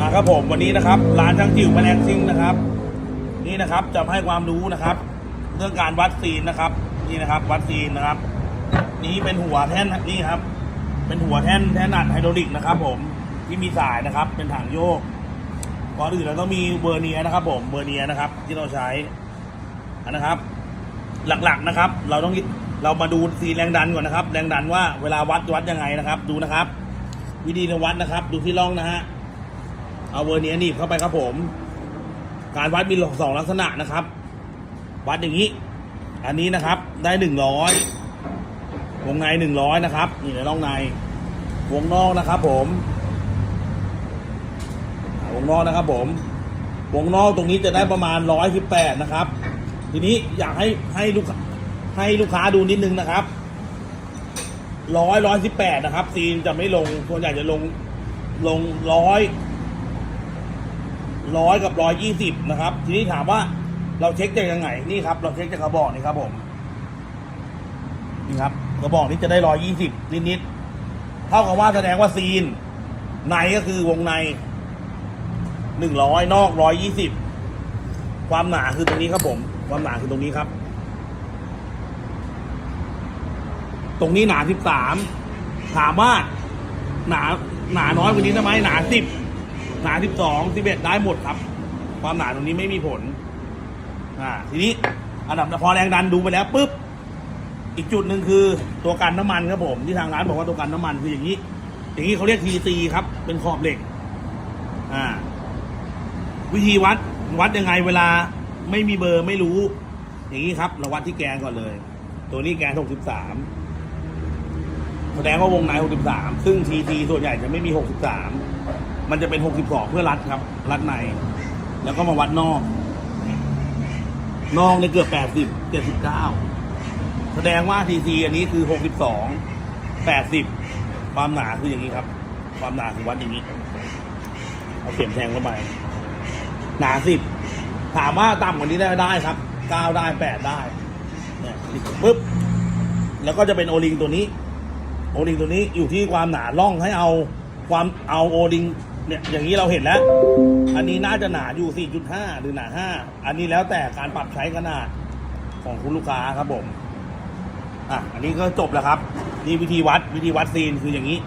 อ่าครับผมวันนี้นะครับร้านช่างจิ๋วแมลงซิ่งนะครับ นี่นะครับจะให้ความรู้นะครับ เรื่องการวัดซีนนะครับ นี่นะครับวัดซีนนะครับ นี่เป็นหัวแท่นนี่ครับ เป็นหัวแท่นแท่นอัดไฮดรอลิกนะครับ ผมที่มีสายนะครับ เป็นถังโยกก่อนอื่นเราต้องมีเบอร์เนียนะครับ ผมเบอร์เนียนะครับ ที่เราใช้อันนะครับ หลักๆนะครับ เราต้องเรามาดูซีแรงดันก่อนนะครับ แรงดันว่าเวลาวัดวัดยังไงนะครับ ดูนะครับ วิธีวัดนะครับ ดูที่ร่องนะฮะ เอาเบอร์เนียหนีบเข้าไปครับผม การวัดมีสองลักษณะนะครับ วัดอย่างนี้ อันนี้นะครับ ได้หนึ่งร้อยวงในหนึ่งร้อยนะครับ นี่ในร่องใน วงนอกนะครับ ผม วงนอกนะครับ ผม วงนอกตรงนี้จะได้ประมาณร้อยสิบแปดนะครับ ทีนี้อยากให้ให้ลูกให้ลูกค้าดูนิดนึงนะครับร้อยร้อยสิบแปดนะครับซีนจะไม่ลงส่วนใหญ่จะลงลงร้อย ร้อยกับร้อยยี่สิบนะครับ ทีนี้ถามว่าเราเช็คจากยังไงนี่ครับ เราเช็คจากกระบอกนี่ครับผมนี่ครับกระบอกนี้จะได้ร้อยยี่สิบนิดๆเท่ากับว่าแสดงว่าซีน ในก็คือวงในหนึ่งร้อยนอกร้อยยี่สิบความหนาคือตรงนี้ครับผม ความหนาคือตรงนี้ครับ ตรงนี้หนาสิบสามถามว่าหนาหนาน้อยกว่านี้ทำไมหนาสิบ หนาสิบสองสิบเอ็ดได้หมดครับ ความหนาตรงนี้ไม่มีผล อ่า ทีนี้อันดับพอแรงดันดูไปแล้วปุ๊บ อีกจุดหนึ่งคือตัวกันน้ำมันครับผม ที่ทางร้านบอกว่าตัวกันน้ำมันคืออย่างนี้ อย่างนี้เขาเรียกทีซีครับ เป็นขอบเหล็ก อ่า วิธีวัดวัดยังไงเวลาไม่มีเบอร์ไม่รู้ อย่างนี้ครับเราวัดที่แกนก่อนเลย ตัวนี้แกน63แสดงว่าวงใน63ซึ่ง TT ส่วนใหญ่จะไม่มี63มั มันจะเป็น 62 เพื่อรัดครับ รัดใน แล้วก็มาวัดนอก นอกในยเกือบ 80 79 แสดงว่า TT อันนี้คือ 62 80 ความหนาคืออย่างนี้ครับ ความหนาคือวัดอย่างนี้ เอาเข็มแทงเข้าไป หนาสิบถามว่าต่ำกว่านี้ได้ได้ครับเก้าได้แปดได้ เนี่ยปุ๊บ แล้วก็จะเป็นโอลิงตัวนี้ โอลิงตัวนี้อยู่ที่ความหนาล่องให้เอาความเอาโอลิง เนี่ยอย่างนี้เราเห็นแล้ว อันนี้น่าจะหนาอยู่ 4.5 หรือหนา 5 อันนี้แล้วแต่การปรับใช้ขนาดของคุณลูกค้าครับผม อะ อันนี้ก็จบแล้วครับ นี่วิธีวัดวิธีวัดซีนคืออย่างนี้